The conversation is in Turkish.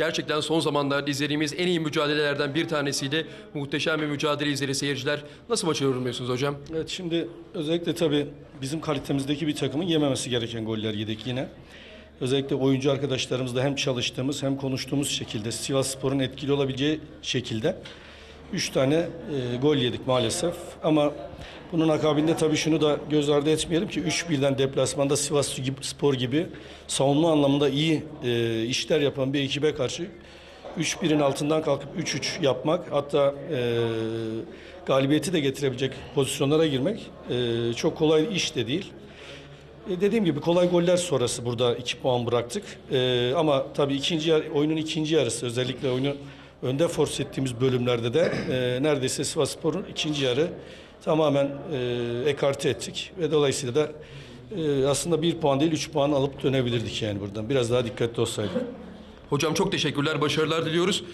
Gerçekten son zamanlarda izlediğimiz en iyi mücadelelerden bir tanesiydi. Muhteşem bir mücadele izledi seyirciler. Nasıl maçı yorumluyorsunuz hocam? Evet şimdi özellikle tabii bizim kalitemizdeki bir takımın yememesi gereken goller yedik yine. Özellikle oyuncu arkadaşlarımızla hem çalıştığımız hem konuştuğumuz şekilde Sivas Spor'un etkili olabileceği şekilde 3 tane e, gol yedik maalesef. Ama bunun akabinde tabii şunu da göz ardı etmeyelim ki 3-1'den deplasmanda Sivas Spor gibi savunma anlamında iyi e, işler yapan bir ekibe karşı 3-1'in altından kalkıp 3-3 yapmak hatta e, galibiyeti de getirebilecek pozisyonlara girmek e, çok kolay iş de değil. E, dediğim gibi kolay goller sonrası burada 2 puan bıraktık. E, ama tabii ikinci oyunun ikinci yarısı özellikle oyunu önde force ettiğimiz bölümlerde de e, neredeyse Sivasspor'un ikinci yarı tamamen e, ekarte ettik. Ve dolayısıyla da e, aslında bir puan değil 3 puan alıp dönebilirdik yani buradan. Biraz daha dikkatli olsaydık. Hocam çok teşekkürler, başarılar diliyoruz.